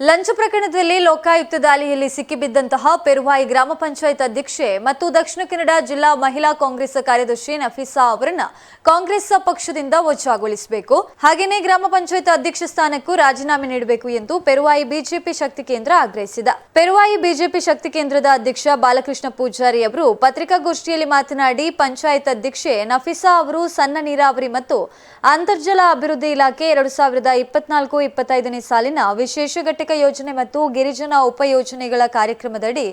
ಲಂಚ ಪ್ರಕರಣದಲ್ಲಿ ಲೋಕಾಯುಕ್ತ ದಾಳಿಯಲ್ಲಿ ಸಿಕ್ಕಿಬಿದ್ದಂತಹ ಪೆರುವಾಯಿ ಗ್ರಾಮ ಪಂಚಾಯತ್ ಅಧ್ಯಕ್ಷೆ ಮತ್ತು ದಕ್ಷಿಣ ಕನ್ನಡ ಜಿಲ್ಲಾ ಮಹಿಳಾ ಕಾಂಗ್ರೆಸ್ ಕಾರ್ಯದರ್ಶಿ ನಫೀಸಾ ಅವರನ್ನ ಕಾಂಗ್ರೆಸ್ ಪಕ್ಷದಿಂದ ವಜಾಗೊಳಿಸಬೇಕು. ಹಾಗೆಯೇ ಗ್ರಾಮ ಪಂಚಾಯತ್ ಅಧ್ಯಕ್ಷ ಸ್ಥಾನಕ್ಕೂ ರಾಜೀನಾಮೆ ನೀಡಬೇಕು ಎಂದು ಪೆರುವಾಯಿ ಬಿಜೆಪಿ ಶಕ್ತಿ ಕೇಂದ್ರ ಆಗ್ರಹಿಸಿದ. ಪೆರುವಾಯಿ ಬಿಜೆಪಿ ಶಕ್ತಿ ಕೇಂದ್ರದ ಅಧ್ಯಕ್ಷ ಬಾಲಕೃಷ್ಣ ಪೂಜಾರಿ ಅವರು ಪತ್ರಿಕಾಗೋಷ್ಠಿಯಲ್ಲಿ ಮಾತನಾಡಿ, ಪಂಚಾಯತ್ ಅಧ್ಯಕ್ಷೆ ನಫೀಸಾ ಅವರು ಸಣ್ಣ ನೀರಾವರಿ ಮತ್ತು ಅಂತರ್ಜಲ ಅಭಿವೃದ್ಧಿ ಇಲಾಖೆ ಎರಡು ಸಾವಿರದ ಇಪ್ಪತ್ನಾಲ್ಕು ಇಪ್ಪತ್ತೈದನೇ ಸಾಲಿನ ವಿಶೇಷ ಘಟಕ ಯೋಜನೆ ಮತ್ತು ಗಿರಿಜನ ಉಪಯೋಜನೆಗಳ ಕಾರ್ಯಕ್ರಮದಡಿ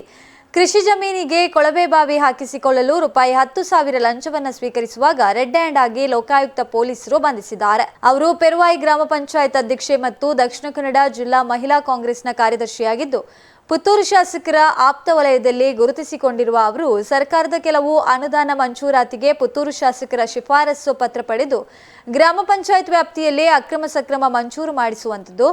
ಕೃಷಿ ಜಮೀನಿಗೆ ಕೊಳವೆ ಬಾವಿ ಹಾಕಿಸಿಕೊಳ್ಳಲು ರೂಪಾಯಿ ಹತ್ತು ಸಾವಿರ ಲಂಚವನ್ನು ಸ್ವೀಕರಿಸುವಾಗ ರೆಡ್ ಹ್ಯಾಂಡ್ ಆಗಿ ಲೋಕಾಯುಕ್ತ ಪೊಲೀಸರು ಬಂಧಿಸಿದ್ದಾರೆ. ಅವರು ಪೆರುವಾಯಿ ಗ್ರಾಮ ಪಂಚಾಯತ್ ಅಧ್ಯಕ್ಷೆ ಮತ್ತು ದಕ್ಷಿಣ ಕನ್ನಡ ಜಿಲ್ಲಾ ಮಹಿಳಾ ಕಾಂಗ್ರೆಸ್ನ ಕಾರ್ಯದರ್ಶಿಯಾಗಿದ್ದು, ಪುತ್ತೂರು ಶಾಸಕರ ಆಪ್ತ ವಲಯದಲ್ಲಿ ಗುರುತಿಸಿಕೊಂಡಿರುವ ಅವರು, ಸರ್ಕಾರದ ಕೆಲವು ಅನುದಾನ ಮಂಜೂರಾತಿಗೆ ಪುತ್ತೂರು ಶಾಸಕರ ಶಿಫಾರಸು ಪತ್ರ ಪಡೆದು ಗ್ರಾಮ ಪಂಚಾಯತ್ ವ್ಯಾಪ್ತಿಯಲ್ಲಿ ಅಕ್ರಮ ಸಕ್ರಮ ಮಂಜೂರು ಮಾಡಿಸುವಂಥದ್ದು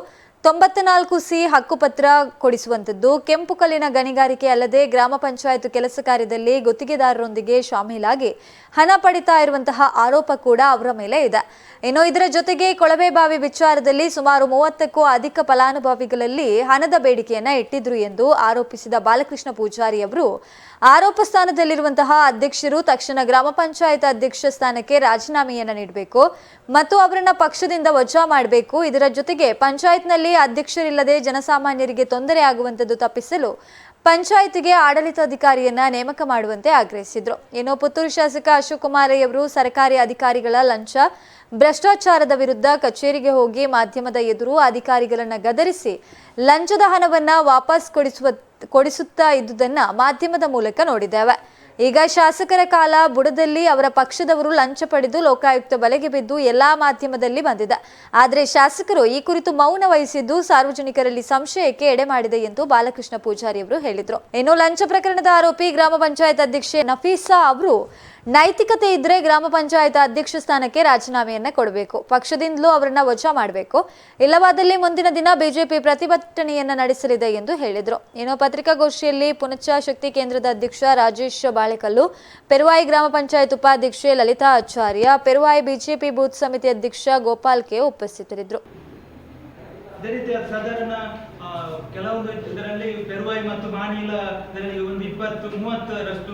ತೊಂಬತ್ತ ನಾಲ್ಕು ಸಿ ಹಕ್ಕುಪತ್ರ ಕೊಡಿಸುವಂಥದ್ದು. ಕೆಂಪು ಕಲ್ಲಿನ ಗಣಿಗಾರಿಕೆ ಅಲ್ಲದೆ ಗ್ರಾಮ ಪಂಚಾಯತ್ ಕೆಲಸ ಕಾರ್ಯದಲ್ಲಿ ಗುತ್ತಿಗೆದಾರರೊಂದಿಗೆ ಶಾಮೀಲಾಗಿ ಹಣ ಪಡಿತಾ ಇರುವಂತಹ ಆರೋಪ ಕೂಡ ಅವರ ಮೇಲೆ ಇದೆ. ಇನ್ನು ಇದರ ಜೊತೆಗೆ ಕೊಳವೆ ಬಾವಿ ವಿಚಾರದಲ್ಲಿ ಸುಮಾರು ಮೂವತ್ತಕ್ಕೂ ಅಧಿಕ ಫಲಾನುಭವಿಗಳಲ್ಲಿ ಹಣದ ಬೇಡಿಕೆಯನ್ನ ಇಟ್ಟಿದ್ರು ಎಂದು ಆರೋಪಿಸಿದ ಬಾಲಕೃಷ್ಣ ಪೂಜಾರಿ ಅವರು. ಆರೋಪ ಸ್ಥಾನದಲ್ಲಿರುವಂತಹ ಅಧ್ಯಕ್ಷರು ತಕ್ಷಣ ಗ್ರಾಮ ಪಂಚಾಯತ್ ಅಧ್ಯಕ್ಷ ಸ್ಥಾನಕ್ಕೆ ರಾಜೀನಾಮೆಯನ್ನ ನೀಡಬೇಕು ಮತ್ತು ಅವರನ್ನ ಪಕ್ಷದಿಂದ ವಜಾ ಮಾಡಬೇಕು. ಇದರ ಜೊತೆಗೆ ಪಂಚಾಯತ್ನಲ್ಲಿ ಅಧ್ಯಕ್ಷರಿಲ್ಲದೆ ಜನಸಾಮಾನ್ಯರಿಗೆ ತೊಂದರೆ ಆಗುವಂತದ್ದು ತಪ್ಪಿಸಲು ಪಂಚಾಯಿತಿಗೆ ಆಡಳಿತಾಧಿಕಾರಿಯನ್ನ ನೇಮಕ ಮಾಡುವಂತೆ ಆಗ್ರಹಿಸಿದ್ರು. ಇನ್ನು ಪುತ್ತೂರು ಶಾಸಕ ಅಶೋಕ್ ಕುಮಾರಯ್ಯವರು ಸರ್ಕಾರಿ ಅಧಿಕಾರಿಗಳ ಲಂಚ, ಭ್ರಷ್ಟಾಚಾರದ ವಿರುದ್ಧ ಕಚೇರಿಗೆ ಹೋಗಿ ಮಾಧ್ಯಮದ ಎದುರು ಅಧಿಕಾರಿಗಳನ್ನ ಗದರಿಸಿ ಲಂಚದ ಹಣವನ್ನ ವಾಪಸ್ ಕೊಡಿಸುವ, ಕೊಡಿಸುತ್ತಾ ಇದ್ದುದನ್ನ ಮಾಧ್ಯಮದ ಮೂಲಕ ನೋಡಿದ್ದೇವೆ. ಈಗ ಶಾಸಕರ ಕಾಲ ಬುಡದಲ್ಲಿ ಅವರ ಪಕ್ಷದವರು ಲಂಚ ಪಡೆದು ಲೋಕಾಯುಕ್ತ ಬಲೆಗೆ ಬಿದ್ದು ಎಲ್ಲಾ ಮಾಧ್ಯಮದಲ್ಲಿ ಬಂದಿದೆ. ಆದರೆ ಶಾಸಕರು ಈ ಕುರಿತು ಮೌನ ವಹಿಸಿದ್ದು ಸಾರ್ವಜನಿಕರಲ್ಲಿ ಸಂಶಯಕ್ಕೆ ಎಡೆ ಮಾಡಿದೆ ಎಂದು ಬಾಲಕೃಷ್ಣ ಪೂಜಾರಿ ಅವರು ಹೇಳಿದರು. ಇನ್ನು ಲಂಚ ಪ್ರಕರಣದ ಆರೋಪಿ ಗ್ರಾಮ ಪಂಚಾಯತ್ ಅಧ್ಯಕ್ಷೆ ನಫೀಸಾ ಅವರು ನೈತಿಕತೆ ಇದ್ರೆ ಗ್ರಾಮ ಪಂಚಾಯತ್ ಅಧ್ಯಕ್ಷ ಸ್ಥಾನಕ್ಕೆ ರಾಜೀನಾಮೆಯನ್ನ ಕೊಡಬೇಕು. ಪಕ್ಷದಿಂದಲೂ ಅವರನ್ನ ವಜಾ ಮಾಡಬೇಕು. ಇಲ್ಲವಾದಲ್ಲಿ ಮುಂದಿನ ದಿನ ಬಿಜೆಪಿ ಪ್ರತಿಭಟನೆಯನ್ನ ನಡೆಸಲಿದೆ ಎಂದು ಹೇಳಿದರು. ಇನ್ನು ಪತ್ರಿಕಾಗೋಷ್ಠಿಯಲ್ಲಿ ಪುನಚ್ಚ ಶಕ್ತಿ ಕೇಂದ್ರದ ಅಧ್ಯಕ್ಷ ರಾಜೇಶ್ ಬಾಳೆಕಲ್ಲು. ಪೆರುವಾಯಿ ಗ್ರಾಮ ಪಂಚಾಯತ್ ಉಪಾಧ್ಯಕ್ಷೆ ಲಲಿತಾ ಆಚಾರ್ಯ ಪೆರುವಾಯಿ ಬಿಜೆಪಿ ಬೂತ್ ಸಮಿತಿ ಅಧ್ಯಕ್ಷ ಗೋಪಾಲ್ ಕೆ ಉಪಸ್ಥಿತರಿದ್ದರು. ಅದೇ ರೀತಿ ಅದು ಸಾಧಾರಣ ಆ, ಕೆಲವೊಂದು ಇದರಲ್ಲಿ ಪೆರುವಾಯಿ ಮತ್ತು ಮಾನಿಲ ಇದರಲ್ಲಿ ಒಂದು ಇಪ್ಪತ್ತು ಮೂವತ್ತರಷ್ಟು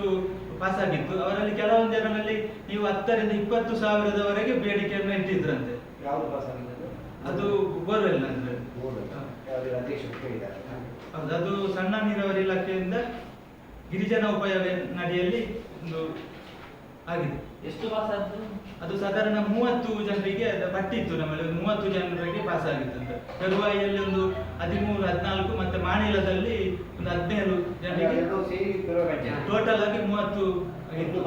ಪಾಸಾಗಿತ್ತು ಅವರಲ್ಲಿ ಕೆಲವೊಂದು ಜನರಲ್ಲಿ ನೀವು ಹತ್ತರಿಂದ ಇಪ್ಪತ್ತು ಸಾವಿರದವರೆಗೆ ಬೇಡಿಕೆಯನ್ನು ಇಟ್ಟಿದ್ರಂತೆ ಯಾವ್ದು ಪಾಸ್ ಆಗಿದ್ದು ಅದು? ಬೋರ್ವೆಲ್ ಅಂದ್ರೆ. ಅದು ಸಣ್ಣ ನೀರಾವರಿ ಇಲಾಖೆಯಿಂದ ಗಿರಿಜನ ಉಪಯೋಗ ನಡಿಯಲ್ಲಿ ಒಂದು ಆಗಿದೆ. ಎಷ್ಟು ಪಾಸ್ ಆದ್ದು ಅದು ಸಾಧಾರಣ ಮೂವತ್ತು ಜನರಿಗೆ ಅದು ಪಟ್ಟಿತ್ತು ನಮ್ಮಲ್ಲಿ ಒಂದು ಮೂವತ್ತು ಜನರಿಗೆ ಪಾಸ್ ಆಗಿತ್ತು ಅಂತ. ತರುವಾಯಿಯಲ್ಲಿ ಒಂದು ಹದಿಮೂರು ಹದಿನಾಲ್ಕು ಮತ್ತೆ ಮಾಣಿಲದಲ್ಲಿ ಒಂದು ಹದಿನೇಳು ಜನರಿಗೆ ಟೋಟಲ್ ಆಗಿ ಮೂವತ್ತು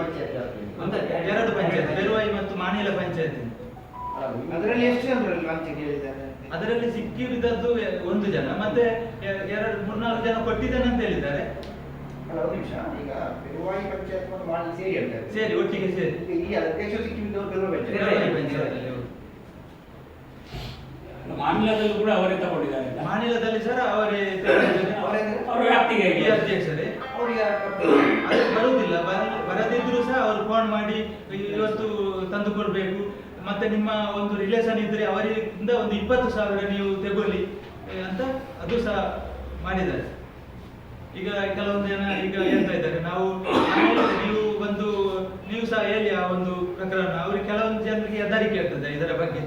ಪಂಚಾಯತ್ ಎರಡು ಪಂಚಾಯತ್ ತರುವಾಯಿ ಮತ್ತು ಮಾಣಿಲ ಪಂಚಾಯತ್ ಅದರಲ್ಲಿ ಎಷ್ಟು ಅದರಲ್ಲಿ ಸಿಕ್ಕಿರಿದದ್ದು ಒಂದು ಜನ ಮತ್ತೆ ಎರಡು ಮೂರ್ನಾಲ್ಕು ಜನ ಕೊಟ್ಟಿದ್ದೇನೆ ಅಂತ ಹೇಳಿದ್ದಾರೆ. ಅಲ್ಲ ಒಂದು ನಿಮಿಷ. ಈಗ ಪೆರುವಾಯಿ ಪಂಚಾಯತ್ ಮತ್ತು ಮಾಡಿ ಸೇರಿ ಹೇಳ್ತಾರೆ ಸೇರಿ ಒಟ್ಟಿಗೆ ಸೇರಿ. ಈ ಅಧ್ಯಕ್ಷ ಸಿಕ್ಕಿದ್ದವರು ಪೆರುವಾಯಿ ಪಂಚಾಯತ್ ಪಂಚಾಯತ್ ಕೂಡ ಅವರೇ ತಗೊಂಡಿದ್ದಾರೆ. ಮಾನಿಲದಲ್ಲಿ ಸರ್ ಅವರೇ ತಗೊಂಡಿದ್ದಾರೆ. ಅವರೇ ಅವರ ವ್ಯಾಪ್ತಿಗೆ ಅಧ್ಯಕ್ಷರೇ. ಅವರಿಗೆ ಅದು ಬರುವುದಿಲ್ಲ. ಬರ- ಬರದಿದ್ರು ಸಹ ಅವರು ಫೋನ್ ಮಾಡಿ ಇವತ್ತು ತಂದು ಕೊಡಬೇಕು. ಮತ್ತೆ ನಿಮ್ಮ ಒಂದು ರಿಲೇಷನ್ ಇದ್ರೆ ಅವರಿಂದ ಒಂದು ಇಪ್ಪತ್ತು ಸಾವಿರ ನೀವು ತಗೊಳ್ಳಿ ಅಂತ ಅದು ಸಹ ಮಾಡಿದ್ದಾರೆ. ಈಗ ಕೆಲವೊಂದು ಜನ ಈಗ ಹೇಳ್ತಾ ಇದ್ದಾರೆ. ನಾವು ನೀವು ಬಂದು ನೀವು ಸಹ ಹೇಳಿ ಆ ಒಂದು ಪ್ರಕರಣ. ಅವ್ರಿಗೆ ಕೆಲವೊಂದು ಜನರಿಗೆ ಹೆದರಿಕೆ ಇರ್ತದೆ ಇದರ ಬಗ್ಗೆ.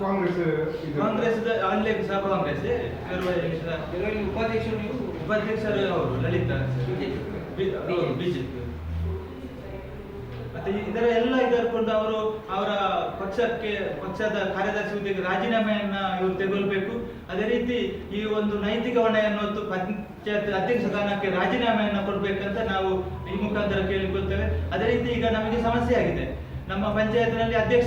ಕಾಂಗ್ರೆಸ್ ಕಾಂಗ್ರೆಸ್ ಅಲ್ಲೇ ಸಹ ಕಾಂಗ್ರೆಸ್ ಉಪಾಧ್ಯಕ್ಷರು ನೀವು? ಉಪಾಧ್ಯಕ್ಷರು ಅವರು ಲಲಿತಾ. ಬಿಜೆಪಿ. ಮತ್ತೆ ಇದರ ಎಲ್ಲ ಇದರ್ಕೊಂಡು ಅವರು ಅವರ ಪಕ್ಷಕ್ಕೆ, ಪಕ್ಷದ ಕಾರ್ಯದರ್ಶಿ ಹುದ್ದೆಗೆ ರಾಜೀನಾಮೆಯನ್ನ ಇವರು ತೆಗೊಳ್ಬೇಕು. ಅದೇ ರೀತಿ ಈ ಒಂದು ನೈತಿಕ ಹೊಣೆ ಅನ್ನೋದು ಪಂಚಾಯತ್ ಅಧ್ಯಕ್ಷ ಸ್ಥಾನಕ್ಕೆ ರಾಜೀನಾಮೆಯನ್ನ ಕೊಡ್ಬೇಕಂತ ನಾವು ಈ ಮುಖಾಂತರ ಕೇಳಿಕೊಳ್ತೇವೆ. ಅದೇ ರೀತಿ ಈಗ ನಮಗೆ ಸಮಸ್ಯೆ ಆಗಿದೆ. ನಮ್ಮ ಪಂಚಾಯತ್ನಲ್ಲಿ ಅಧ್ಯಕ್ಷ